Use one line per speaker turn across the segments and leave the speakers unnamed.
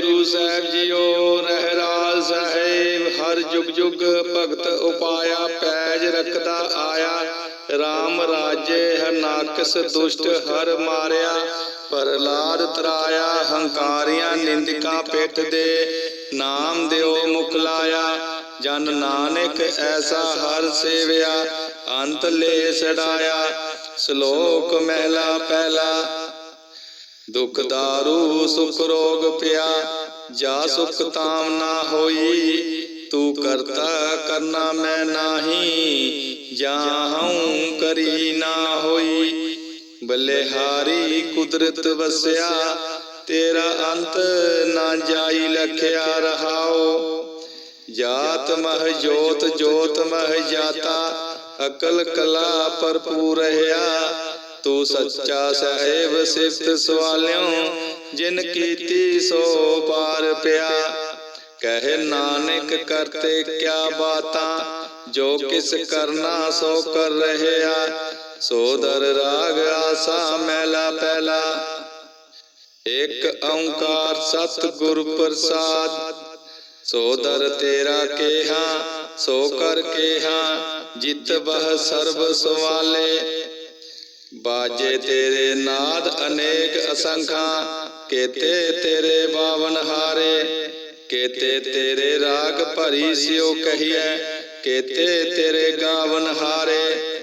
Guru Sahib JIO ਰਹਿਰਾਜ ਸਾਹਿਬ, ਹਰ ਜੁਗ ਜੁਗ ਭਗਤ ਉਪਾਇਆ, ਪੈਜ ਰੱਖਦਾ ਆਇਆ। RAM ਰਾਜੇ ਹਰਨਾਕਸ ਦੁਸ਼ਟ ਹਰ ਮਾਰਿਆ ਪ੍ਰਲਾਦ ਤਰਾਇਆ, ਹੰਕਾਰੀਆਂ ਨਿੰਦਕਾਂ ਪਿੱਠ ਦੇ। ਨਾਮ ਦਿਓ ਮੁਖ ਲਾਇਆ, ਜਨ ਨਾਨਕ ਐਸਾ ਹਰ ਸੇਵਿਆ, ਅੰਤ ਲੈ ਛਡਾਇਆ ਸ਼ਲੋਕ ਮਹਿਲਾ ਪਹਿਲਾ ਦੁਖ ਦਾਰੂ, ਸੁਖ ਰੋਗ ਪਿਆ, ਜਾ ਸੁਖ ਤਾਮ ਨਾ ਹੋਈ। ਤੂੰ ਕਰਤਾ ਕਰਨਾ ਮੈਂ ਨਾਹੀ ਜਾਹਉ ਕਰੀ ਨਾ ਹੋਈ। ਬਲਿਹਾਰੀ ਕੁਦਰਤ ਵਸਿਆ, ਤੇਰਾ ਅੰਤ ਨਾ ਜਾਈ ਲਖਿਆ ਰਹਾਓ। ਜਾਤ ਮਹ ਜੋਤ ਜੋਤ ਮਹ ਜਾਤਾ, ਅਕਲ ਕਲਾ ਭਰਪੂਰ ਰਹਾ ਤੂੰ ਸੱਚਾ ਸਹਿਬ ਸਿਫਤ ਸਵਾਲਿਓ, ਜਿਨ ਕੀਤੀ ਸੋ ਪਾਰ ਪਿਆ। ਕਹਿ ਨਾਨਕ ਕਰਤੇ ਕਿਆ ਬਾਤਾਂ, ਜੋ ਕਿਸ ਕਰਨਾ ਸੋ ਕਰ ਰਹਿਆ ਸੋ ਦਰ ਰਾਗ ਆਸਾ ਮੈਲਾ ਪਹਿਲਾ ਇਕ ਓੰਕਾਰ ਸਤ ਗੁਰ ਪ੍ਰਸਾਦ, ਸੋ ਦਰ ਤੇਰਾ ਕੇਹਾ, ਸੋ ਕਰ ਕੇਹਾ, ਜਿਤ ਬਹ ਸਰਬ ਸਵਾਲੇ। ਬਾਜੇ ਤੇਰੇ ਨਾਦ ਅਨੇਕ ਅਸੰਖਾਂ, ਕੇਤੇ ਤੇਰੇ ਬਾਵਨ ਹਾਰੇ, ਕੇਤੇ ਤੇਰੇ ਰਾਗ ਭਰੀ ਸਿਓ ਕਹੀਐ, ਕੇਤੇ ਤੇਰੇ ਗਾਵਨ ਹਾਰੇ।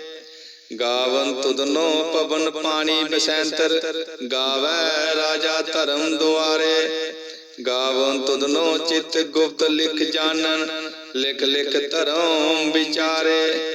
ਗਾਵਨ ਤੁਧਨੋ ਪਵਨ ਪਾਣੀ ਬਸੰਤਰ, ਗਾਵੈ ਰਾਜਾ ਧਰਮ ਦੁਆਰੇ। ਗਾਵਨ ਤੁਧਨੋ ਚਿਤ ਗੁਪਤ ਲਿਖ ਜਾਣਨ, ਲਿਖ ਲਿਖ ਧਰਮ ਵਿਚਾਰੇ।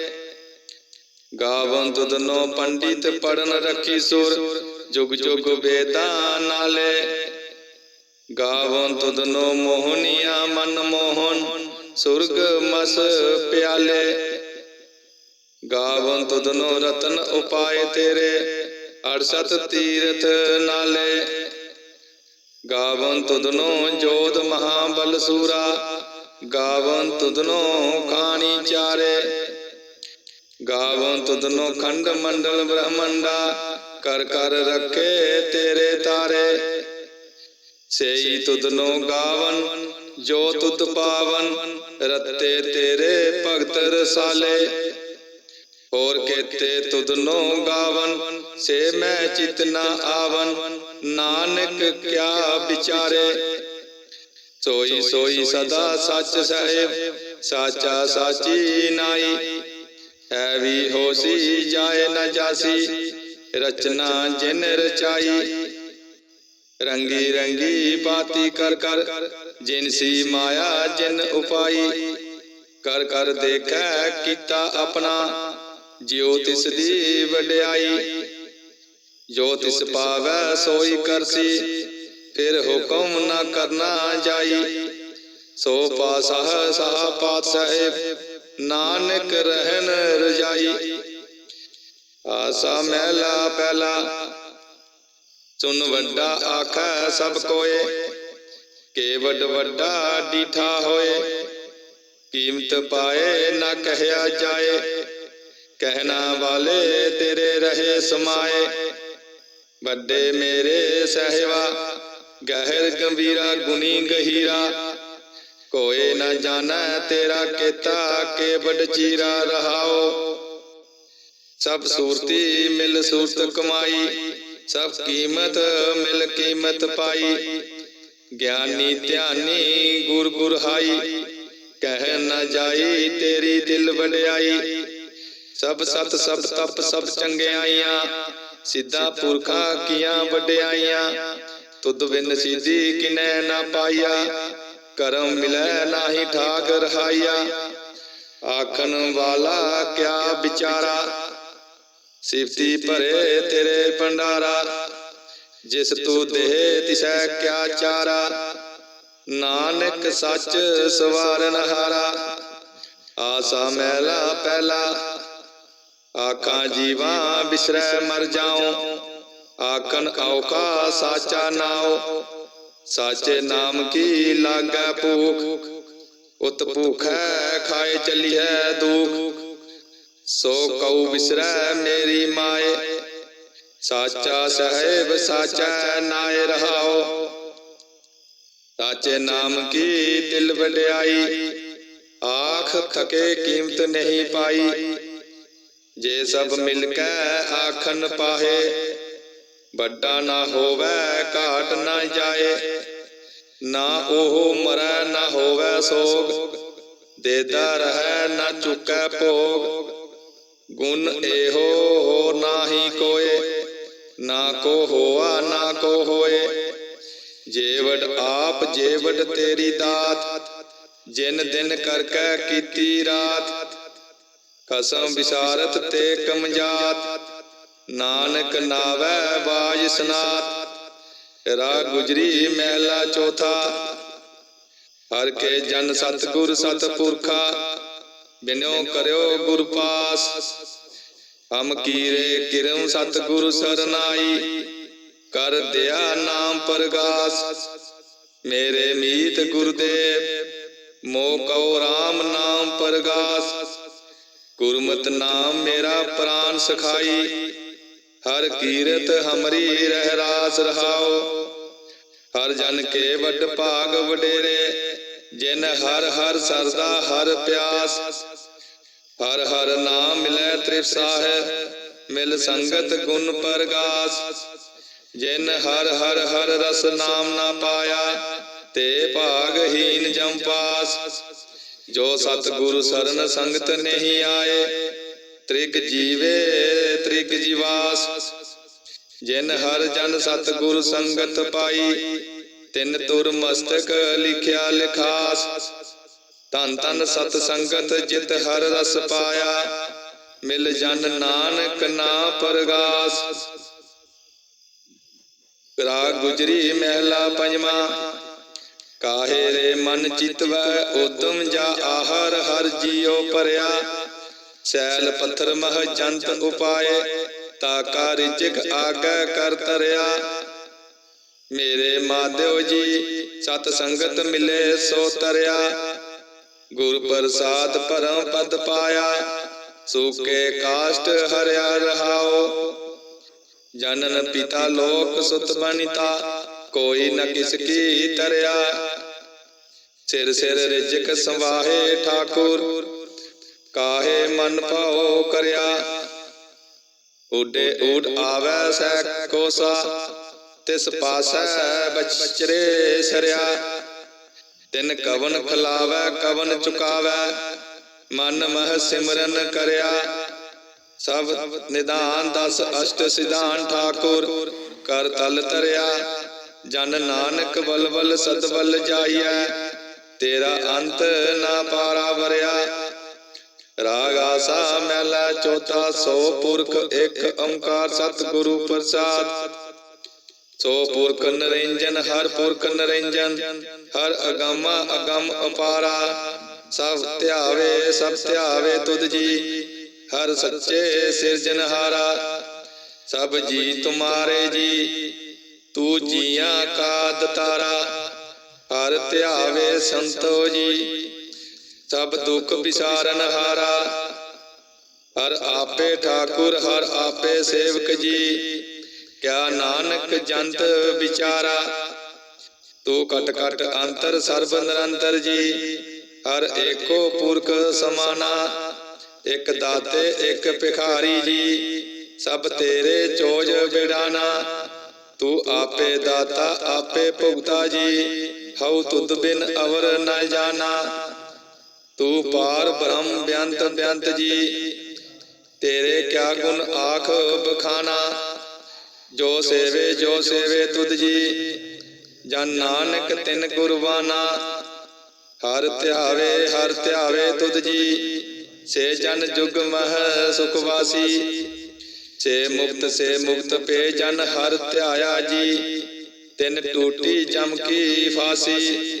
ਗਾਵਨ ਤੁਧਨੋ ਪੰਡਿਤ ਪੜਨ ਰੱਖੀ ਸੁਰ, ਜੁਗ ਜੁਗ ਵੇਦਾਂ ਨਾਲੇ। ਗਾਵਨ ਤੁਧਨੋ ਮੋਹਨੀਆ ਮਨ ਮੋਹਨ, ਸੁਰਗ ਮਸ ਪਿਆਲੇ। ਗਾਵਨ ਤੁਧਨੋ ਰਤਨ ਉਪਾਏ ਤੇਰੇ 68 ਤੀਰਥ ਨਾਲੇ। ਗਾਵਨ ਤੁਧਨੋ ਜੋਧ ਮਹਾਬਲ ਸੂਰਾ, ਗਾਵਨ ਤੁਧਨੋ ਕਾਣੀ ਚਾਰੇ। ਗਾਵਨ ਤੁਧਨੋ ਖੰਡ ਮੰਡਲ ਬ੍ਰਹਮੰਡਾ, ਕਰ ਕਰ ਰੱਖੇ ਤੇਰੇ ਤਾਰੇ। ਸੇਈ ਤੁਧਨੋ ਗਾਵਨ, ਜੋ ਤੁਤ ਪਾਵਨ, ਰਤੇ ਤੇਰੇ ਭਗਤ ਰਸਾਲੇ। ਹੋਰ ਕੇਤੇ ਤੁਧਨੋ ਗਾਵਨ, ਸੇ ਮੈਂ ਚਿਤਨਾ ਆਵਨ, ਨਾਨਕ ਕਿਆ ਵਿਚਾਰੇ। ਸੋਈ ਸੋਈ ਸਦਾ ਸੱਚ ਸਾਹਿਬ, ਸਾਚਾ ਸਾਚੀ ਨਾਈ। ਐ ਵੀ ਹੋਸੀ ਜਾਏ ਨਾ ਜਾਸੀ, ਰਚਨਾ ਜਿਨ ਰਚਾਈ। ਰੰਗੀ ਰੰਗੀ ਬਾਤੀ ਕਰ ਕਰ ਜਿਨਸੀ ਮਾਇਆ ਜਿਨ ਉਪਾਈ। ਕਰ ਕਰ ਦੇਖੈ ਕੀਤਾ ਆਪਣਾ, ਜਿਉ ਤਿਸ ਦੀ ਵਡਿਆਈ। ਜੋ ਤਿਸ ਪਾਵੈ ਸੋਈ ਕਰਸੀ, ਫਿਰ ਹੁਕਮ ਨਾ ਕਰਨਾ ਜਾਈ। ਸੋ ਪਾਸਹ ਸਾਹ ਪਾਤ ਸਾਹਿਬ ਨਾਨਕ ਰਹਿਨ ਰਜਾਈ। ਆਸਾ ਮਹਿਲਾ ਪਹਿਲਾ। ਸੁਨ ਵੱਡਾ ਆਖੈ ਸਭ ਕੋਏ। ਕੇ ਵੱਡ ਵੱਡਾ ਡੀਠਾ ਹੋਏ। ਕੀਮਤ ਪਾਏ ਨਾ ਕਹਿਆ ਜਾਏ। ਕਹਿਣਾ ਵਾਲੇ ਤੇਰੇ ਰਹੇ ਸਮਾਏ। ਵੱਡੇ ਮੇਰੇ ਸਹਿਵਾ ਗਹਿਰ ਗੰਭੀਰਾ ਗੁਨੀ ਗਹੀਰਾ। ਕੋਏ ਨਾ ਜਾਣੈ ਤੇਰਾ ਕੀਤਾ, ਕੇ ਵੱਡ ਚੀਰਾ ਰਹਾਓ। ਸਭ ਸੂਰਤੀ ਮਿਲ ਸੂਰਤ ਕਮਾਈ, ਸਭ ਕੀਮਤ ਮਿਲ ਕੀਮਤ ਪਾਈ। ਗਿਆਨੀ ਧਿਆਨੀ ਗੁਰ ਗੁਰ ਹਾਈ ਕਹਿ ਨਾ ਜਾਈ ਤੇਰੀ ਦਿਲ ਵਡਿਆਈ। ਸਭ ਸਤ ਸਭ ਤਪ ਸਭ ਚੰਗਿਆਈਆਂ, ਸਿੱਧਾ ਪੁਰਖਾਂ ਕੀਆਂ ਵਡਿਆਈਆਂ। ਤੁਧ ਬਿਨ ਸਿੱਧੀ ਕਿਨੈ ਨਾ ਪਾਇਆ। ਕਰਮ ਮਿਲੈ ਨਾਹੀ ਠਾਕ ਰਹਾਈਆ ਆਖਣ ਵਾਲਾ ਕਿਆ ਵਿਚਾਰਾ? ਸਿਫਤੀ ਭਰੇ ਤੇਰੇ ਭੰਡਾਰਾ। ਜਿਸ ਤੂੰ ਦੇਹ ਤਿਸੈ ਕਿਆ ਚਾਰਾ? ਨਾਨਕ ਸੱਚ ਸਵਾਰਨ ਹਾਰਾ। ਆਸਾ ਮਹਿਲਾ ਪਹਿਲਾ। ਆਖਾਂ ਜੀਵਾਂ ਬਿਸਰੈ ਮਰ ਜਾਉ। ਆਖਣ ਔਖਾ ਸਾਚਾ ਨਾਉ। ਸਾਚੇ ਨਾਮ ਕੀ ਲਾਗੈ ਭੂਖ ਉਤ ਭੂਖੈ ਖਾਏ ਚੱਲੀਐ ਦੁਖ ਸੋ ਕਉ ਬਿਸਰੈ ਮੇਰੀ ਮਾਏ ਸਾਚਾ ਸਹਿਬ ਸਾਚਾ ਨਾਏ ਰਹਾਓ ਸਾਚੇ ਨਾਮ ਕੀ ਦਿਲ ਵਡਿਆਈ ਆਖ ਥਕੇ ਕੀਮਤ ਨਹੀਂ ਪਾਈ ਜੇ ਸਭ ਮਿਲ ਕੇ ਆਖਣ ਪਾਹੇ ਵੱਡਾ ਨਾ ਹੋਵੇ ਘਾਟ ਨਾ ਜਾਏ, ਨਾ ਉਹ ਮਰੈ ਨਾ ਹੋਵੇ ਸੋਗ ਦੇਦਾ ਰਹਿ ਨਾ ਚੁਕੈ ਭੋਗ। ਗੁਣ ਇਹੋ ਹੋ ਨਾਹੀ ਕੋਏ, ਨਾ ਕੋ ਹੋਆ, ਨਾ ਕੋ ਹੋਏ। ਜੇਵੜ ਆਪ, ਜੇਵੜ ਤੇਰੀ ਦਾਤ, ਜਿਨ ਦਿਨ ਕਰਕੇ ਕੀਤੀ ਰਾਤ। ਕਸਮ ਵਿਸਾਰਤ ਤੇ ਕਮਜਾਤ ਨਾਨਕ ਨਾਵੈ ਬਾਜ ਸਨਾਤ ਰਾ ਗੁਜਰੀ ਮਹਿਲਾ ਚੌਥਾ। ਹਰ ਕੇ ਜਨ ਸਤਗੁਰ ਸਤਪੁਰਖਾ ਬਿਨੋ ਕਰਿਓ ਗੁਰ ਪਾਸ। ਹਮ ਕੀਰੇ ਕਿਰਮ ਸਤਗੁਰ ਸਰਨਾਈ, ਕਰ ਦਿਆ ਨਾਮ ਪ੍ਰਗਾਸ। ਮੇਰੇ ਮੀਤ ਗੁਰਦੇਵ, ਮੋ ਕਉ ਰਾਮ ਨਾਮ ਪ੍ਰਗਾਸ। ਗੁਰਮਤ ਨਾਮ ਮੇਰਾ ਪ੍ਰਾਨ ਸਖਾਈ। ਹਰ ਕੀਰਤ ਹਮਰੀ ਰਹਿ ਰਾਸ ਰਹਾਓ। ਹਰ ਜਨ ਕੇ ਵੱਡ ਭਾਗ ਵਡੇਰੇ, ਜਿਨ ਹਰ ਹਰ ਸਰਦਾ ਹਰ ਪਿਆਸ। ਹਰ ਹਰ ਨਾਮ ਮਿਲੈ ਤ੍ਰਿਪਸਾ ਹੈ ਮਿਲ ਸੰਗਤ ਗੁਣ ਪਰਗਾਸ। ਜਿਨ ਹਰ ਹਰ ਹਰ ਰਸ ਨਾਮ ਨਾ ਪਾਇਆ, ਤੇ ਭਾਗਹੀਨ ਜਮ ਪਾਸ। ਜੋ ਸਤਿਗੁਰ ਸਰਨ ਸੰਗਤ ਨਹੀਂ ਆਏ ਤ੍ਰਿਗ ਜੀਵੇ ਤ੍ਰਿਗ ਜੀਵਾਸ। ਜਿਨ ਹਰ ਜਨ ਸਤਿਗੁਰ ਸੰਗਤ ਪਾਈ, ਤਿਨ ਤੁਰ ਮਸਤਕ ਲਿਖਿਆ ਲਿਖਾਸ। ਤਨ ਤਨ ਸਤ ਸੰਗਤ ਜਿਤ ਹਰ ਰਸ ਪਾਇਆ, ਮਿਲ ਜਨ ਨਾਨਕ ਨਾ ਪਰਗਾਸ। ਰਾਗ ਗੁਜਰੀ ਮਹਿਲਾ ਪੰਜਵਾ, ਕਾਹੇ ਰੇ ਮਨ ਚਿਤਵੈ, ਉਦਮ ਜਾ ਆਹਰ ਹਰ ਜੀਉ ਭਰਿਆ ਸੈਲ ਪੱਥਰ ਮਹ ਜੰਤ ਉਪਾਏ ਤਾਕਾ ਰਿਜਕ ਆਗੈ ਕਰ ਤਰਿਆ। ਮੇਰੇ ਮਾਧਿਓ ਜੀ, ਸਤ ਸੰਗਤ ਮਿਲੇ ਸੋ ਤਰਿਆ। ਗੁਰ ਪ੍ਰਸਾਦ ਪਰਮ ਪਦ ਪਾਇਆ, ਸੂਕੇ ਕਾਸ਼ਟ ਹਰਿਆ ਰਹਾਓ। ਜਨਨ ਪਿਤਾ ਲੋਕ ਸੁਤ ਬਨਿਤਾ, ਕੋਈ ਨ ਕਿਸ ਕੀ ਤਰਿਆ। ਸਿਰ ਸਿਰ ਰਿਜਕ ਸੰਵਾਹੇ ਠਾਕੁਰ ਕਾਹੇ ਮਨ ਭਾਉ ਕਰਿਆ? ਉਡੇ ਊਡ ਆਵੈ ਸੈ ਕੋਸਾ, ਤਿਸ ਪਾਸੈ ਬਚਰੇ ਸਰਿਆ। ਤਿਨ ਕਵਨ ਖਲਾਵੈ, ਕਵਨ ਚੁਕਾਵੈ, ਮਨ ਮਹ ਸਿਮਰਨ ਕਰਿਆ। ਸਭ ਨਿਦਾਨ ਦਸ ਅਸ਼ਟ ਸਿਧਾਨ ਠਾਕੁਰ, ਕਰ ਤਲ ਤਰਿਆ। ਜਨ ਨਾਨਕ ਬਲਬਲ ਸਤਬਲ ਜਾਈਐ, ਤੇਰਾ ਅੰਤ ਨਾ ਪਾਰਾ ਵਰਿਆ। ਰਾਗ ਆਸਾ ਮਹਿਲਾ ਚੌਥਾ ਸੋ ਪੁਰਖ, ਇੱਕ ਓੰਕਾਰ ਸਤਿਗੁਰੂ ਪ੍ਰਸਾਦ। ਸੋ ਪੁਰਖ ਨਰਿੰਜਨ, ਹਰ ਪੁਰਖ ਨਰਿੰਜਨ, ਹਰ ਅਗੰਮਾ ਅਗੰਮ ਅਪਾਰਾ। ਸਭ ਧਿਆਵੇ ਸਭ ਧਿਆਵੇ ਤੁਧ ਜੀ, ਹਰ ਸੱਚੇ ਸਿਰਜਨਹਾਰਾ ਸਭ ਜੀ ਤੁਮਾਰੇ ਜੀ, ਤੂੰ ਜੀਆਂ ਕਾ ਦਤਾਰਾ। ਹਰ ਧਿਆਵੇ ਸੰਤੋ ਜੀ ਸਭ ਦੁੱਖ ਵਿਸਾਰਨ ਹਾਰਾ। ਹਰ ਆਪੇ ਠਾਕੁਰ, ਹਰ ਆਪੇ ਸੇਵਕ ਜੀ। ਕਿਆ ਨਾਨਕ ਜੰਤ ਵਿਚਾਰਾ। ਤੂੰ ਕਟ ਕਟ ਅੰਤਰ, ਸਰਬ ਨਿਰੰਤਰ ਜੀ। ਹਰ ਏਕੋ ਪੁਰਖ ਸਮਾਨਾ। ਇਕ ਦਾਤੇ, ਇਕ ਭਿਖਾਰੀ ਜੀ। ਸਭ ਤੇਰੇ ਚੋਜ ਬਿੜਾਨਾ। ਤੂੰ ਆਪੇ ਦਾਤਾ, ਆਪੇ ਭੁਗਤਾ ਜੀ। ਹਉ ਤੁਧ ਬਿਨ ਅਵਰ ਨ ਜਾਣਾ ਤੂੰ ਪਾਰ ਬ੍ਰਹਮ ਬਿਆੰਤ ਬਿਆੰਤ ਜੀ। ਤੇਰੇ ਕਿਆ ਗੁਣ ਆਖ ਬਖਾਨਾ। ਜੋ ਸੇਵੇ ਜੋ ਸੇਵੇ ਤੁਧ ਜੀ। ਜਨ ਨਾਨਕ ਤਿਨ ਗੁਰਬਾਨਾ ਹਰ ਧਿਆਵੇ ਹਰ ਧਿਆਵੇ ਤੁਧ ਜੀ। ਸੇ ਜਨ ਜੁਗ ਮਹ ਸੁਖ ਵਾਸੀ। ਸੇ ਮੁਕਤ ਸੇ ਮੁਕਤ ਪੇ ਜਨ ਹਰ ਧਿਆਇਆ ਜੀ। ਤਿਨ ਟੂਟੀ ਚਮਕੀ ਫਾਸੀ।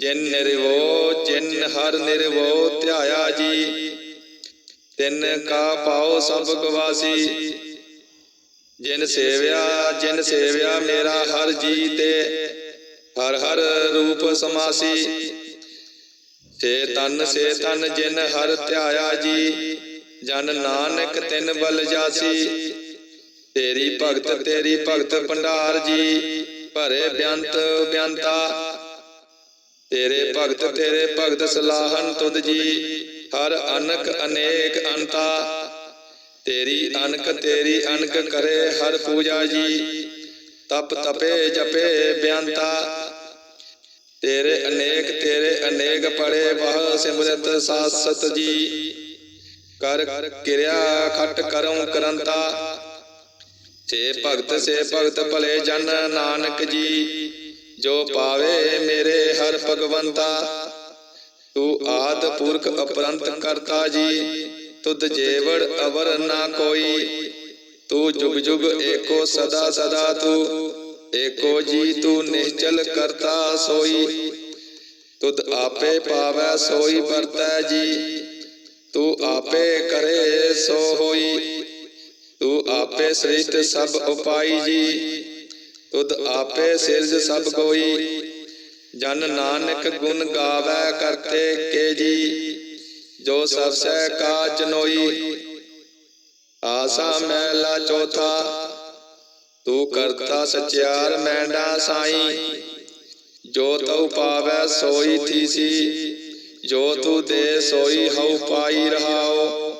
ਜਿਨ ਨਿਰਵੋ, ਜਿਨ ਹਰ ਨਿਰਵੋ ਧਿਆਇਆ ਜੀ। ਤਿਨ ਕਾ ਪਾਉ ਸਭ ਗਵਾਸੀ। ਜਿਨ ਸੇਵਿਆ ਜਿਨ ਸੇਵਿਆ ਮੇਰਾ ਹਰ ਜੀ ਤੇ ਹਰ ਹਰ ਰੂਪ ਸਮਾਸੀ। ਸੇ ਤਨ ਸੇ ਤਨ ਜਿਨ ਹਰ ਧਿਆਇਆ ਜੀ। ਜਨ ਨਾਨਕ ਤਿਨ ਬਲ ਜਾਸੀ। ਤੇਰੀ ਭਗਤ ਤੇਰੀ ਭਗਤ ਭੰਡਾਰ ਜੀ। ਭਰੇ ਬਿਆੰਤ ਬਿਆੰਤਾ। ਤੇਰੇ ਭਗਤ ਤੇਰੇ ਭਗਤ ਸਲਾਹਨ ਤੁਧ ਜੀ, ਹਰ ਅਨਕ ਅਨੇਕ ਅੰਤਾ। ਤੇਰੀ ਅਨਕ ਤੇਰੀ ਅਨਕ ਕਰੇ ਹਰ ਪੂਜਾ ਜੀ, ਤਪ ਤਪੇ ਜਪੇ ਬਿਆੰਤਾ। ਤੇਰੇ ਅਨੇਕ ਤੇਰੇ ਅਨੇਕ ਪੜੇ ਵਹ ਸਿਮਰਤ ਸਾਸਤ ਜੀ। ਕਰ ਕਿਰਿਆ ਖਟ ਕਰਮ ਕਰੰਤਾ। ਸੇ ਭਗਤ ਸੇ ਭਗਤ ਭਲੇ ਜਨ ਨਾਨਕ ਜੀ। ਜੋ ਪਾਵੇ ਮੇਰੇ ਹਰ ਭਗਵੰਤਾ, ਤੂੰ ਆਦ ਪੁਰਖ ਅਪਰੰਤ ਕਰਤਾ ਜੀ, ਤੁਧ ਜੇਵੜ ਅਵਰ ਨਾ ਕੋਈ। ਤੂੰ ਜੁਗ ਜੁਗ ਏਕੋ ਸਦਾ ਸਦਾ ਤੂੰ, ਏਕੋ ਜੀ ਤੂੰ ਨਿਸ਼ਚਲ ਕਰਤਾ ਸੋਈ। ਤੁਧ ਆਪੇ ਪਾਵੈ ਸੋਈ ਵਰਤੈ ਜੀ, ਤੂੰ ਆਪੇ ਕਰੇ ਸੋ ਹੋਈ। ਤੂੰ ਆਪੇ ਸ੍ਰਿਸ਼ਟ ਸਭ ਉਪਾਈ ਜੀ ਤੁਧ ਆਪੇ ਸਿਰਜ ਸਭ ਕੋਈ। ਜਨ ਨਾਨਕ ਗੁਣ ਗਾਵੈ ਕਰਤੇ ਕੇ ਜੀ। ਜੋ ਸਭ ਸਹਿ ਕਾਜ ਨੋਈ। ਆਸਾ ਮਹਿਲਾ ਚੌਥਾ। ਤੂੰ ਕਰਤਾ ਸਚਿਆਰ ਮੈਂਡਾ ਸਾਈ। ਜੋ ਤਉ ਪਾਵੈ ਸੋਈ ਥੀਸੀ। ਜੋ ਤੂੰ ਦੇ ਸੋਈ ਹਉ ਪਾਈ ਰਹਾਓ।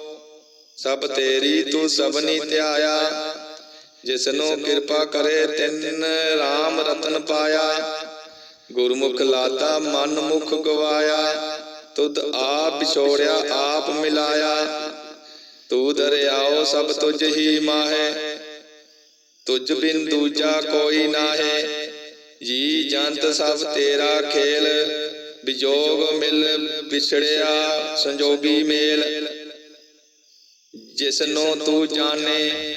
ਸਭ ਤੇਰੀ ਤੂੰ ਸਭਨੀ ਧਿਆਇਆ। ਜਿਸਨੂੰ ਕਿਰਪਾ ਕਰੇ, ਤਿੰਨ RAM ਰਤਨ ਪਾਇਆ। ਗੁਰਮੁਖ ਲਾਤਾ ਮਨ ਮੁਖ ਗਵਾਇਆ। ਤੁਧ ਆਪ ਵਿਛੋੜਿਆ, ਆਪ ਮਿਲਾਇਆ। ਤੂੰ ਦਰਿਆਓ, ਸਭ ਤੁਝ ਹੀ ਮਾਹੇ। ਤੁਝ ਬਿਨ ਦੂਜਾ ਕੋਈ ਨਾਹੇ। ਜੀ ਜੰਤ, ਸਭ ਤੇਰਾ ਖੇਲ। ਵਿਜੋਗ ਮਿਲ ਵਿਛੜਿਆ, ਸੰਜੋਗੀ ਮੇਲ। ਜਿਸਨੂੰ ਤੂੰ ਜਾਣੇ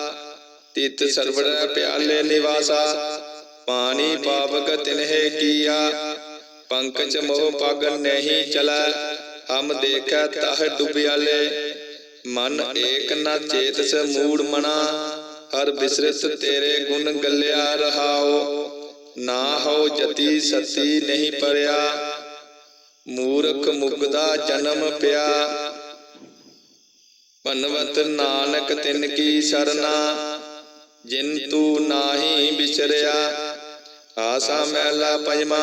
ਤਿਤ ਸਰਵੜ ਪਿਆਲੇ ਨਿਵਾਸਾ ਪਾਣੀ ਪਾਵਕ ਤਿਨਹਿ ਕੀਆ। ਪੰਕਜ ਮੋਹ ਪਗ ਨਹੀਂ ਚਲੈ। ਹਮ ਦੇਖੈ ਤਹ ਡੁਬਿਆਲੇ। ਮਨ ਏਕ ਨਾ ਚੇਤਸ ਮੂੜ ਮਣਾ ਹਰ ਬਿਸਰਤ ਤੇਰੇ ਗੁਣ ਗੱਲਿਆ ਰਹਾਓ। ਨਾ ਹੋ ਜਤੀ ਸਤੀ ਨਹੀਂ ਪਰਿਆ। ਮੂਰਖ ਮੁਗਦਾ ਜਨਮ ਪਿਆ। ਭਨਵਤ ਨਾਨਕ ਤਿਨ ਕੀ ਸਰਨਾ। ਜਿਨ ਤੂੰ ਨਾਹੀ ਵਿਚਰਿਆ ਆਸਾ ਮਹਿਲਾ ਪੰਜਵਾ।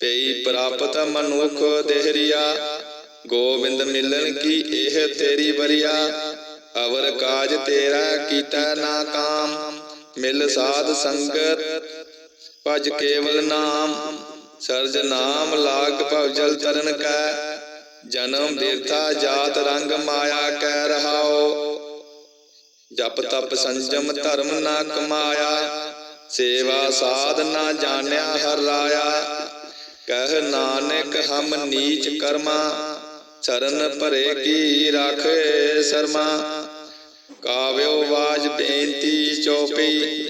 ਪਈ ਪ੍ਰਾਪਤ ਮਨੁਖ ਦੇਹਰੀਆ, ਗੋਬਿੰਦ ਮਿਲਣ ਕੀ ਇਹ ਤੇਰੀ ਬਰੀਆ ਅਵਰ ਕਾਜ ਤੇਰਾ ਕੀਤਾ ਨਾ ਕਾਮ ਮਿਲ ਸਾਧ ਸੰਗਤ ਭਜ ਕੇਵਲ ਨਾਮ। ਸਰਜ ਨਾਮ ਲਾਗ ਭਵ ਤਰਨ ਕੈ, ਜਨਮ ਦੇਵਤਾ ਜਾਤ ਰੰਗ ਮਾਇਆ ਕਹਿ ਰਹਾਓ ਜਪ ਤਪ ਸੰਜਮ ਧਰਮ ਨਾ ਕਮਾਇਆ, ਸੇਵਾ ਸਾਧ ਨਾ ਜਾਣਿਆ ਹਰ ਰਾਇਆ। ਕਹ ਨਾਨਕ ਹਮ ਨੀਚ ਕਰਮਾ, ਚਰਨ ਭਰੇ ਕੀ ਰਾਖੇ ਸਰਮਾ। ਕਾਵਿਓ ਵਾਜ ਬੇਨਤੀ ਚੋਪੀ,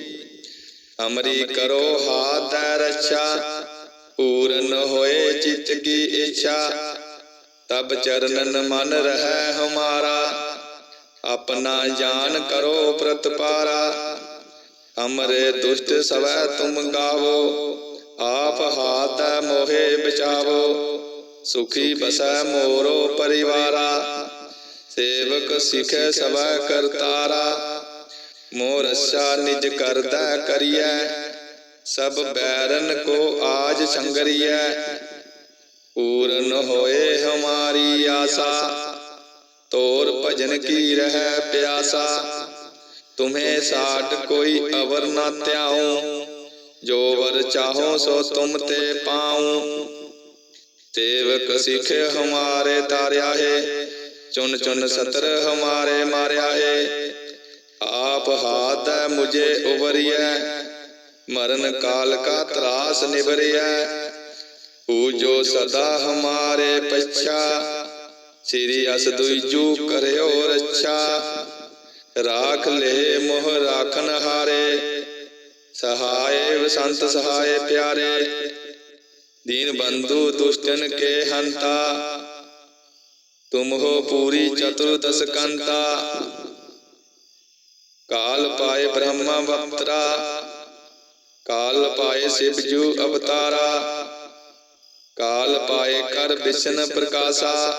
ਅਮਰੀ ਕਰੋ ਹਾਥ ਰੱਛਾ, ਪੂਰਨ ਹੋਏ ਚਿਤ ਕੀ ਇੱਛਾ। ਤਬ ਚਰਨਨ ਮਨ ਰਹਿ ਹਮਾਰਾ। ਆਪਣਾ ਜਾਨ ਕਰੋ ਪ੍ਰਤਪਾਰਾ। ਅਮਰੇ ਦੁਸ਼ਟ ਸਵੈ ਤੁਮ ਗਾਵੋ, ਆਪ ਹਾਥ ਮੋਹਿ ਬਚਾਵੋ। ਸੁਖੀ ਬਸੈ ਮੋਰੋ ਪਰਿਵਾਰਾ, ਸੇਵਕ ਸਿਖੈ ਸਵੈ ਕਰਤਾਰਾ। ਮੋਰ ਰਸਾ ਨਿਜ ਕਰਦਾ ਕਰੀਐ, ਸਭ ਬੈਰਨ ਕੋ ਆਜ ਸੰਗਰੀਐ। ਪੂਰਨ ਹੋਏ ਹਮਾਰੀ ਆਸਾ। ਤੋਰ ਭਜਨ ਕੀ ਰਹਿ ਪਿਆਸਾ? ਤੁਮੇ ਸਾਟ ਕੋਈ ਅਵਰ ਨਾ ਧਿਆਉ। ਜੋ ਵਰ ਚਾਹੋ ਸੋ ਤੁਮ ਤੇ ਪਾਉ। ਸੇਵਕ ਸਿਖ ਹਮਾਰੇ ਤਾਰਿਆ ਹੈ ਚੁਨ ਚੁਨ ਸਤਰ ਹਮਾਰੇ ਮਾਰਿਆ ਹੈ। ਆਪ ਹਾਥ ਹੈ ਮੁਝੇ ਉਬਰਿਐ ਮਰਨ ਕਾਲ ਕਾ ਤਰਾਸ ਨਿਬਰਿਐ ਪੂਜੋ ਸਦਾ ਹਮਾਰੇ ਪਛਾ ਸ੍ਰੀ ਅਸ ਦੁਇਜੂ ਕਰਿਓ ਰੱਛਾ। ਰਾਖ ਲੈ ਮੋਹ ਰਾਖਨ ਹਾਰੇ। ਸਹਾਏ ਵਸੰਤ ਸਹਾਏ ਪਿਆਰੇ। ਦੀਨ ਬੰਧੂ ਦੁਸ਼ਟਨ ਕੇ ਹੰਤਾ। ਤੁਮ ਹੋ ਪੂਰੀ ਚਤੁਰਦਸ ਕੰਤਾ ਕਾਲ ਪਾਏ ਬ੍ਰਹਮਾ ਵਪਤਰਾ। ਕਾਲ ਪਾਏ ਸਿਵਜੂ ਅਵਤਾਰਾ। ਕਾਲ ਪਾਏ ਕਰ ਵਿਸ਼ਨ ਪ੍ਰਕਾਸ਼ਾ।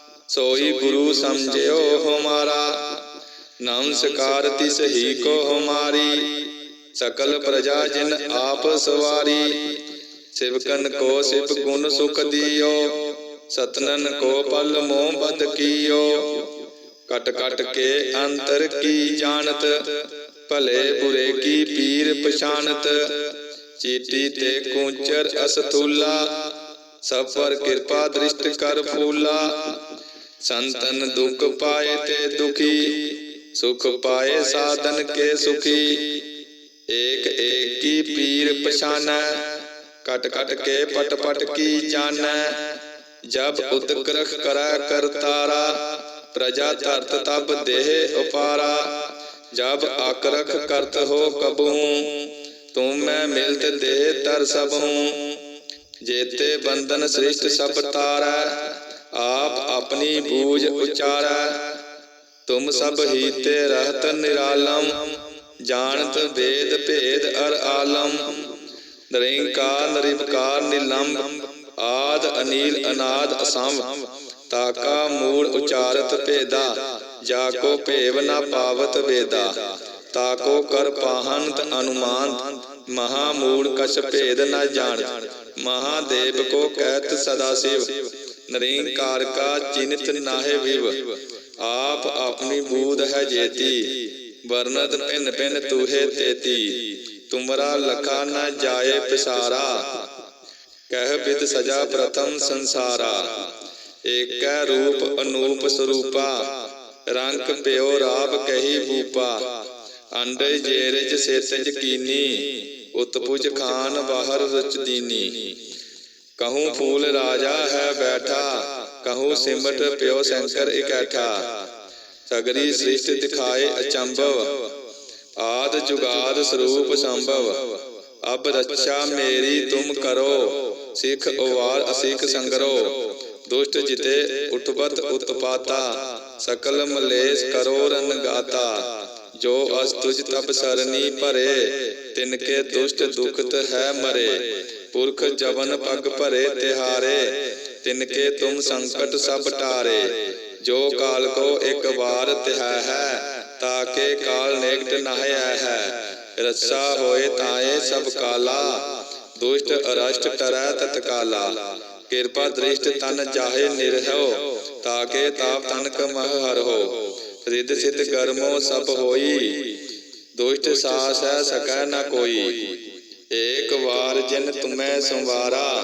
ਸੋਈ ਗੁਰੂ ਸਮਝਿਓ ਹਮਾਰਾ। ਨਮਸਕਾਰ ਤਿਸ ਹੀ ਕੋ ਹਮਾਰੀ। ਸਕਲ ਪ੍ਰਜਾ ਜਿਨ ਆਪ ਸਵਾਰੀ। ਸਿਵਕਨ ਕੋ ਸਿਵ ਗੁਣ ਸੁਖ ਦਿਓ। ਸਤਨਨ ਕੋ ਪਲ ਮੋਹ ਬਦ ਕੀਓ। ਕਟ ਕਟ ਕੇ ਅੰਤਰ ਕੀ ਜਾਣਤ। ਭਲੇ ਬੁਰੇ ਕੀ ਪੀਰ ਪਛਾਨਤ ਚੀਟੀ ਤੇ ਕੁੰਚਰ ਅਸਤੂਲਾ ਸਭ ਪਰ ਕਿਰਪਾ ਦ੍ਰਿਸ਼ਟ ਕਰ ਫੂਲਾ। ਸੰਤਨ ਦੁਖ ਪਾਏ ਤੇ ਦੁਖੀ, ਸੁਖ ਪਾਏ ਸਾਧਨ ਕੇ ਸੁਖੀ। ਏਕ ਏਕ ਕੀ ਪੀਰ ਪਛਾਨੈ, ਕਟ ਕਟ ਕੇ ਪਟ ਪਟ ਕੀ ਜਾਣੈ ਜਬ ਉਦਕਰਖ ਕਰੈ ਕਰਤਾਰਾ ਪ੍ਰਜਾ ਤਰਤ ਤਬ ਦੇਹ ਉਪਾਰਾ। ਜਬ ਆਕਰਖ ਕਰਤ ਹੋ ਕਬਹੂ, ਤੂੰ ਮੈਂ ਮਿਲਤ ਦੇਹ ਤਰ ਸਭ ਹੂੰ ਜੇਤੇ ਬੰਧਨ ਸ੍ਰਿਸ਼ਟ ਸਭ ਤਾਰੈ आप अपनी बूझ उचारा तुम सब हीते रहत निरालम जानत वेद भेद अर आलम निरंकार निरिपकार निलंब आद अनील अनाद असम ताका मूल उचारत भेदा जाको भेव न पावत वेदा ताको कर पाहंत अनुमान महामूल कछ भेद न जान महादेव को कहत सदा शिव ਨਰਿੰਕਾਰ ਕਾ ਚਿਨਤ ਨਾਹਿ ਵਿਵ, ਆਪ ਆਪਣੀ ਬੂਧ ਹੈ ਜੇਤੀ, ਵਰਨਤ ਪਿੰਨ ਪਿੰਨ ਤੂਹੇ ਤੇਤੀ, ਤੁਮਰਾ ਲਖਾ ਨ ਜਾਏ ਪਿਸਾਰਾ, ਕਹਿ ਬਿਦ ਸਜਾ ਪ੍ਰਥਮ ਸੰਸਾਰਾ, ਏਕੈ ਰੂਪ ਅਨੂਪ ਸਰੂਪਾ ਰੰਗ ਪਿਓ ਰਾਬ ਕਹੀ ਬੂਪਾ ਅੰਡੇ ਜੇਰਜ ਸੇਤਜ ਕੀਨੀ ਉਤਪੁਜ ਖਾਨ ਬਾਹਰ ਰਚ ਦੀਨੀ। ਕਹੂੰ ਫੂਲ ਰਾਜਾ ਹੈ ਬੈਠਾ, ਕਹੂੰ ਸਿਮਟ ਪਿਓ ਸ਼ੰਕਰ ਇਕੈਠਾ। ਸਗਰੀ ਸ੍ਰਿਸ਼ਟ ਦਿਖਾਏ ਅਚੰਭਵ, ਆਦ ਜੁਗਾਦ ਸਰੂਪ ਸੰਭਵ। ਅਬ ਰੱਛਾ ਮੇਰੀ ਤੁਮ ਕਰੋ, ਸਿੱਖ ਉਵਾਰ ਅਸਿਖ ਸੰਗਰੋ। ਦੁਸ਼ਟ ਜਿਤੇ ਉਠਬਤ ਉਤਪਾਤਾ, ਸਕਲ ਮਲੇਸ਼ ਕਰੋ ਰਨਗਾਤਾ ਜੋ ਅਸ ਤੁਜ ਤਬ ਸਰਨੀ ਭਰੇ ਤਿਨ ਕੇ ਦੁਸ਼ਟ ਦੁਖਤ ਹੈ ਮਰੇ। ਪੁਰਖ ਜਵਨ ਪਗ ਭਰੇ ਤਿਹਾਰੇ ਤਿਨ ਕੇ ਤੁਮ ਸੰਕਟ ਸਭ ਟਾਰੇ। ਜੋ ਕਾਲ ਕੋ ਇੱਕ ਵਾਰ ਤਿਹੈ ਹੈ ਤਾਕੇ ਕਾਲ ਨੇਕਟ ਨਹਿਆ ਹੈ। ਰੱਸਾ ਹੋਏ ਤਾਏ ਸਭ ਕਾਲਾ, ਦੁਸ਼ਟ ਅਰਸ਼ਟ ਟਰੈ ਤਤਕਾਲਾ ਕਿਰਪਾ ਦ੍ਰਿਸ਼ਟ ਤਨ ਚਾਹੇ ਨਿਰਹੋ ਤਾਕੇ ਤਾਪ ਤਨਕ ਮਹ ਹੋ ਰਿੱਧ ਸਿਧ ਕਰਮੋ ਸਭ ਹੋਈ। ਦੁਸ਼ਟ ਸਾਸ ਹੈ ਸਕੈ ਨ ਕੋਈ। ਏਕ ਵਾਰ ਜਿਨ ਤੁਮੈ ਸੰਵਾਰਾ,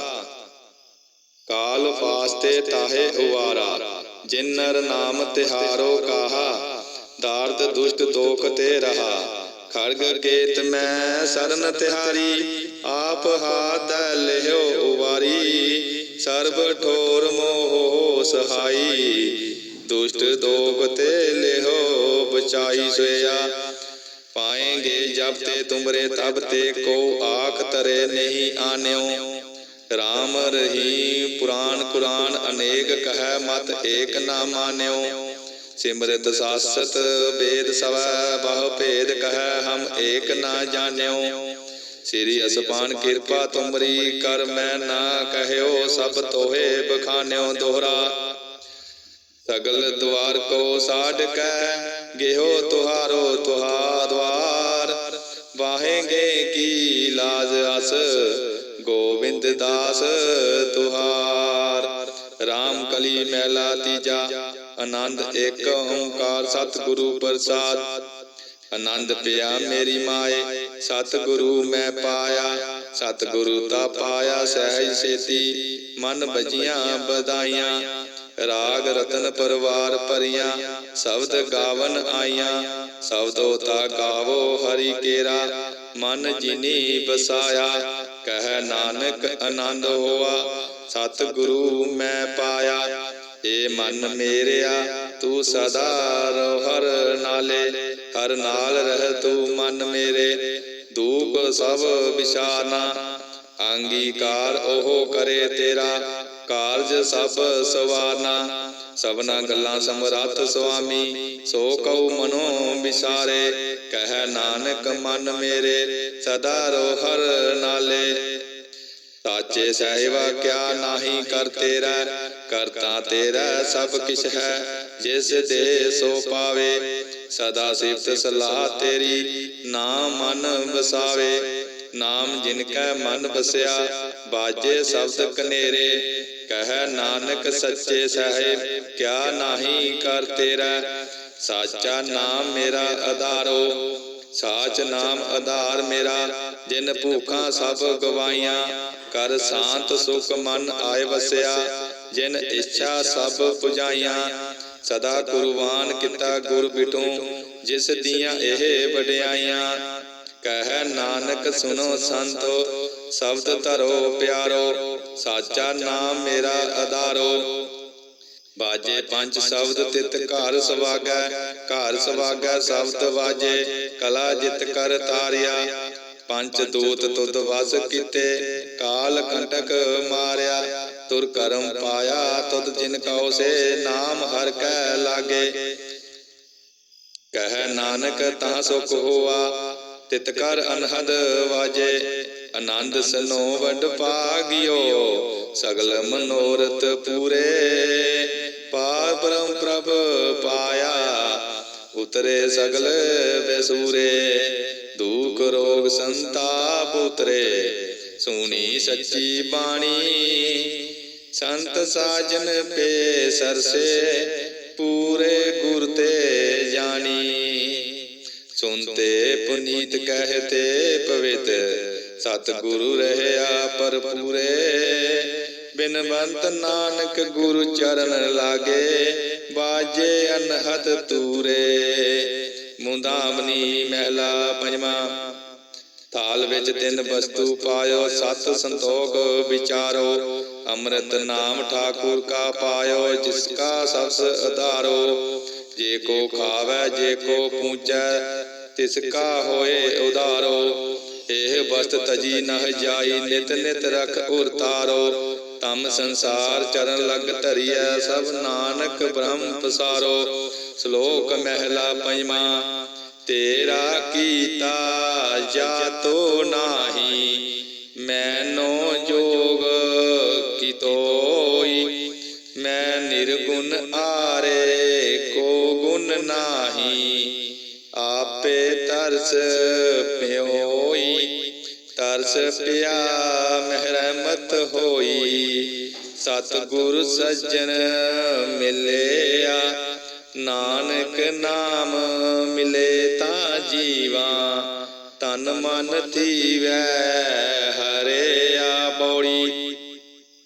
ਕਾਲ ਫਾਸਤੇ ਤਾਹੇ ਉਵਾਰਾ। ਜਿਨ ਨਰ ਨਾਮ ਤਿਹਾਰੋ ਕਾਹਾ, ਦਾਰਦ ਦੁਸ਼ਟ ਦੋਖ ਤੇ ਰਹਾ। ਖੜਗ ਕੇਤ ਮੈਂ ਸਰਨ ਤਿਹਾਰੀ, ਆਪ ਹਾਥ ਲਿਓ ਉਵਾਰੀ। ਸਰਬ ਠੋਰ ਮੋਹ ਸਹਾਈ। ਦੁਸ਼ਟ ਦੋਖ ਤੇ ਲਿਹੋ, ਬਚਾਈ ਸੋਇਆ। ਪਾਏਂਗੇ ਜਬ ਤੇ ਤੁਮਰੇ ਤਬ ਤੇ ਕੋ ਆਖ ਤਰੇ ਨਹੀਂ ਆਨਿਓ। ਰਾਮ ਰਹੀ ਪੁਰਾਨ ਕੁਰਾਨ, ਅਨੇਕ ਕਹੈ ਮਤ ਏਕ ਨਾ ਮਾਨਿਓ। ਸਿਮਰਤ ਸਾਸਤ ਵੇਦ ਸਵੈ, ਬਹੁ ਭੇਦ ਕਹੈ ਹਮ ਏਕ ਨਾ ਜਾਣਿਓ। ਸ੍ਰੀ ਅਸਪਾਨ ਕਿਰਪਾ ਤੁਮਰੀ, ਕਰ ਮੈਂ ਨਾ ਕਹਿਓ, ਸਭ ਤੋਹੇ ਬਖਾਨਿਓ ਦੋਹਰਾ। ਸਗਲ ਦਵਾਰ ਕੋ ਸਾਡ ਕੈ ਗਿਹੋ ਤੁਹਾਰੋ ਤੁਹਾ ਦਵਾਰ ਵਾਹੇਗੇ ਕੀ ਲਾਜ ਅਸ, ਗੋਬਿੰਦ ਦਾਸ ਤੁਹਾਰ। RAM ਕਲੀ ਮਹਿਲਾ ਤੀਜਾ, ਆਨੰਦ ਏਕ ਓੰਕਾਰ, ਸਤਿਗੁਰੂ ਪ੍ਰਸਾਦ। ਆਨੰਦ ਪਿਆ ਮੇਰੀ ਮਾਏ, ਸਤਿਗੁਰੂ ਮੈਂ ਪਾਇਆ। ਸਤਿਗੁਰੂ ਤਾ ਪਾਇਆ ਸਹਿਜ ਸੇਤੀ, ਮਨ ਬਜੀਆਂ ਬਧਾਈਆਂ। ਰਾਗ ਰਤਨ ਪਰਵਾਰ ਭਰੀਆਂ, ਸ਼ਬਦ ਗਾਵਨ ਆਈਆਂ। ਸ਼ਬਦੋ ਤਾ ਗਾਵੋ ਹਰੀ ਕੇਰਾ, ਮਨ ਜਿਨੀ ਬਸਾਇਆ ਕਹਿ ਨਾਨਕ ਆਨੰਦ ਹੋਆ, ਸਤਿਗੁਰੂ ਮੈਂ ਪਾਇਆ। ਏ ਮਨ ਮੇਰਿਆ, ਤੂੰ ਸਦਾ ਰਹੁ ਹਰ ਨਾਲੇ, ਹਰ ਨਾਲ ਰਹਿ ਤੂੰ ਮਨ ਮੇਰੇ। ਦੂਖ ਸਭ ਵਿਸ਼ਾਨਾ ਅੰਗੀਕਾਰ ਉਹ ਕਰੇ ਤੇਰਾ। ਕਾਰਜ ਸਭ ਸਵਾਰਨਾ ਸਭਨਾ ਗੱਲਾਂ ਸਮਰੱਥ ਸੁਆਮੀ, ਸੋ ਕਉ ਮਨੋ ਵਿਸਾਰੇ, ਕਹਿ ਨਾਨਕ ਮਨ ਮੇਰੇ, ਸਦਾ ਰੋ ਹਰ ਨਾਲੇ। ਸਾਚੇ ਸਹਿਬਾ, ਕਿਆ ਨਾਹੀ ਕਰ ਤੇਰਾ ਕਰਤਾ ਤੇਰਾ ਸਭ ਕਿਛ ਹੈ, ਜਿਸ ਦੇ ਸੋ ਪਾਵੇ। ਸਦਾ ਸਿਫਤ ਸਲਾਹ ਤੇਰੀ ਨਾਮ ਮਨ ਵਸਾਵੇ। ਨਾਮ ਜਿਨ ਕੈ ਮਨ ਵਸਿਆ, ਬਾਜੇ ਸ਼ਬਦ ਕਨੇਰੇ ਕਹਿ ਨਾਨਕ ਸੱਚੇ ਸਾਹਿਬ, ਕਿਆ ਨਾਹੀ ਕਰ ਤੇਰਾ। ਸਾਚਾ ਨਾਮ ਮੇਰਾ ਆਧਾਰੋ, ਸਾਚ ਨਾਮ ਆਧਾਰ ਮੇਰਾ, ਜਿਨ ਭੂਖਾਂ ਸਭ ਗਵਾਈਆਂ। ਕਰ ਸ਼ਾਂਤ ਸੁਖ ਮਨ ਆਏ ਵਸਿਆ, ਜਿਨ ਇੱਛਾ ਸਭ ਪੁਜਾਈਆਂ। ਸਦਾ ਕੁਰਬਾਨ ਕੀਤਾ ਗੁਰ ਬਿਟੂ ਜਿਸ ਦੀਆਂ ਇਹ ਵਡਿਆਈਆਂ। ਕਹਿ, ਨਾਨਕ ਸੁਨੋ ਸੰਤੋ, ਸ਼ਬਦ ਧਰੋ ਪਿਆਰੋ, ਸਾਚਾ ਨਾਮ ਮੇਰਾ ਆਧਾਰੋ ਬਾਜੇ ਪੰਜ ਸ਼ਬਦ ਤਿਤ ਘਰ ਸਵਾਗੈ ਘਰ ਸਵਾਗੈ ਸ਼ਬਦ ਵਾਜੇ, ਕਲਾ ਜਿਤ ਕਰ ਤਾਰਿਆ। ਪੰਜ ਦੂਤ ਤੁਧ ਵਸ ਕੀਤੇ, ਕਾਲ ਕੰਟਕ ਮਾਰਿਆ। ਤੁਰ ਕਰਮ ਪਾਇਆ ਤੁਧ ਜਿਨ ਕਉ ਸੇ, ਨਾਮ ਹਰ ਕੈ ਲਾਗੇ। ਕਹਿ, ਨਾਨਕ ਤਾਂ ਸੁਖ ਹੋਆ ਤਿਤ ਕਰ ਅਨਹਦ ਵਾਜੇ, ਆਨੰਦ ਸਨੋ ਵਡ ਭਾਗਿਓ, ਸਗਲ ਮਨੋਰਥ ਪੂਰੇ। ਪਾਰ ਬ੍ਰਹਮ ਪ੍ਰਭ ਪਾਇਆ, ਉਤਰੇ ਸਗਲ ਬਸੂਰੇ ਦੁਖ ਰੋਗ ਸੰਤਾਪ ਉਤਰੇ, ਸੁਣੀ ਸੱਚੀ ਬਾਣੀ। ਸੰਤ ਸਾਜਨ ਪੇ ਸਰਸੇ, ਪੂਰੇ ਗੁਰ ਤੇ ਜਾਣੀ। ਸੁਨਤੇ ਪੁਨੀਤ ਕਹਤੇ ਪਵਿੱਤ। ਸਤ ਗੁਰੂ ਰਹਿਆ ਪਰਪੂਰੇ ਬਿਨਵੰਤ ਨਾਨਕ ਗੁਰੂ ਚਰਨ ਲਾਗੇ, ਬਾਜੇ ਅਨਹਦ ਤੂਰੇ। ਮੁੰਦਾਮਨੀ ਮਹਿਲਾ ਪੰਜਵਾਂ। ਥਾਲ ਵਿੱਚ ਤਿੰਨ ਵਸਤੂ ਪਾਇਓ, ਸਤ ਸੰਤੋਖ ਵਿਚਾਰੋ। ਅੰਮ੍ਰਿਤ ਨਾਮ ਠਾਕੁਰ ਕਾ ਪਾਇਓ, ਜਿਸ ਕਾ ਸਬਸ ਆਧਾਰੋ ਜੇ ਕੋ ਖਾਵੇ, ਜੇ ਕੋ ਪੂਜੈ ਤਿਸ ਕਾ ਹੋਏ ਉਧਾਰੋ। ਇਹ ਵਸਤ ਤਜੀ ਨਹ ਜਾਈ, ਨਿਤ ਨਿਤ ਰਖ ਉਰਤਾਰੋ ਤਮ ਸੰਸਾਰ ਚਰਨ ਲਗ ਧਰੀਐ, ਸਭ ਨਾਨਕ ਬ੍ਰਹਮ ਪਸਾਰੋ। ਸ਼ਲੋਕ ਮਹਿਲਾ ਪੰਜਵਾਂ, ਤੇਰਾ ਕੀਤਾ ਜਾਤੋ ਨਾਹੀ, ਮੈਨੋ ਜੋਗ ਕੀਤੋਈ। ਮੈਂ ਨਿਰਗੁਣ ਆ ਤਰਸ ਪਿਓਈ, ਤਰਸ ਪਿਆ ਮਹਿਰਮਤ ਹੋਈ। ਸਤਿਗੁਰ ਸੱਜਣ ਮਿਲਿਆ, ਨਾਨਕ ਨਾਮ ਮਿਲੇ ਤਾਂ ਜੀਵਾ। ਤਨ ਮਨ ਥੀਵੈ ਹਰਿਆ ਬੋੜੀ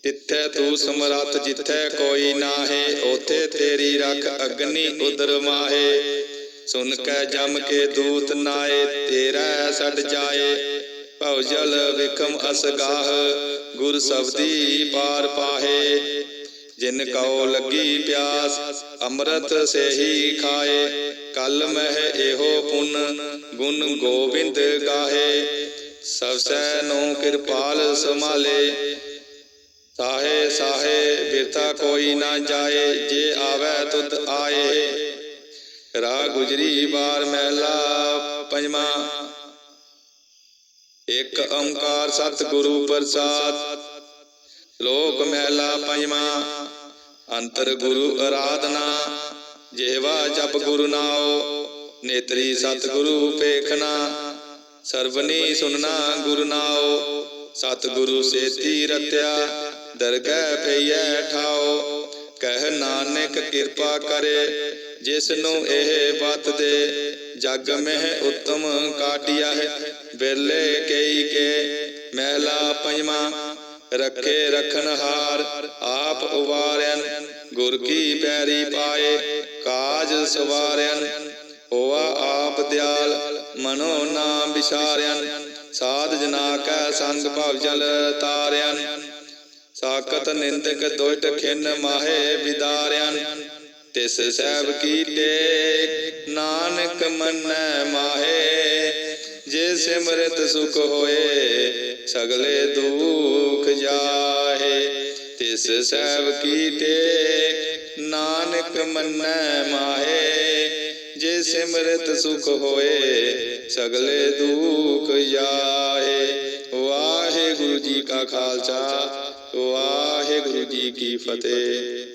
ਤਿੱਥੈ ਤੂੰ ਸਮਰੱਥ ਜਿੱਥੈ ਕੋਈ ਨਾਹੇ ਉਥੇ ਤੇਰੀ ਰਖ ਅਗਨੀ ਉਦਰ ਮਾਹੇ। ਸੁਨ ਕੈ ਜਮ ਕੇ ਦੂਤ ਨਾਏ, ਤੇਰਾ ਛੱਡ ਜਾਏ। ਭਉ ਜਲ ਵਿਖਮ ਅਸਗਾਹ ਗੁਰ ਸਬਦੀ ਪਾਰ ਪਾਹੇ। ਜਿਨ ਕਉ ਲੱਗੀ ਪਿਆਸ, ਅੰਮ੍ਰਿਤ ਸੇਹੀ ਖਾਏ। ਕਲ ਮਹਿ ਇਹੋ ਪੁੰਨ, ਗੁਣ ਗੋਬਿੰਦ ਗਾਹੇ। ਸਭ ਸੈ ਨੋ ਕਿਰਪਾਲ ਸਮਾਲੇ ਸਾਹੇ ਸਾਹੇ ਬਿਰਥਾ ਕੋਈ ਨਾ ਜਾਏ, ਜੇ ਆਵੇ ਤੁਧ ਆਏ। ਰਾ ਗੁਜਰੀ ਬਾਰ ਮਹਿਲਾ ਪੰਜਵਾਂ। ਇੱਕ ਓੰਕਾਰ ਸਤਿਗੁਰੂ ਪ੍ਰਸਾਦ। ਲੋਕ ਮਹਿਲਾ ਪੰਜਵਾਂ। ਅੰਤਰ ਗੁਰੂ ਅਰਾਧਨਾ ਜਿਹਵਾ ਜਪ ਗੁਰੂ ਨਾਉ। ਨੇਤਰੀ ਸਤਿਗੁਰੂ ਪੇਖਣਾ ਸਰਵਨੀ ਸੁਨਣਾ ਗੁਰੂ ਨਾਉ। ਸਤਿਗੁਰੂ ਸੇਤੀ ਰਤਿਆ। ਦਰਗਹਿ ਪਈਐ ਠਾਉ। ਕਹਿ ਨਾਨਕ ਕਿਰਪਾ ਕਰੇ। ਜਿਸ ਨੂੰ ਇਹ ਬਤ ਦੇ ਜਗ ਮਹਿ ਉਤਮ ਕਾਟਿਆ ਹੈ। ਬਿਰਲੇ ਕਈ ਕੇ ਮਹਿਲਾ ਪੰਜਵਾਂ ਰੱਖੇ ਰਖਨ ਹਾਰ ਆਪ ਉਵਾਰਿਆਨ ਗੁਰ ਕੀ ਪੈਰੀ ਪਾਏ ਕਾਜ ਸਵਾਰਿਆਨ ਹੋਆ ਆਪ ਦਿਆਲ ਮਨੋ ਨਾਮ ਵਿਸਾਰਿਆਨ ਸਾਧ ਜਨਾ ਕੈ ਸੰਗ ਭਵ ਜਲ ਤਾਰਿਆਨ ਸਾਕਤ ਨਿੰਦਕ ਦੁਸ਼ਟ ਖਿੰਨ ਮਾਹੇ ਵਿਦਾਰਿਆਨ ਤਿਸ ਸਹਿਬ ਕੀਤੇ, ਨਾਨਕ ਮੰਨੈ ਮਾਹੇ, ਜੇ ਸਿਮਰਤ ਸੁਖ ਹੋਏ, ਸਗਲੇ ਦੁਖ ਜਾਹੇ। ਤਿਸ ਸਹਿਬ ਕੀਤੇ, ਨਾਨਕ ਮੰਨੈ ਮਾਹੇ, ਜੇ ਸਿਮਰਤ ਸੁਖ ਹੋਏ, ਸਗਲੇ ਦੁਖ ਜਾਹੇ। ਵਾਹਿਗੁਰੂ ਜੀ ਕਾ ਖਾਲਸਾ, ਵਾਹਿਗੁਰੂ ਜੀ ਕੀ ਫਤਿਹ।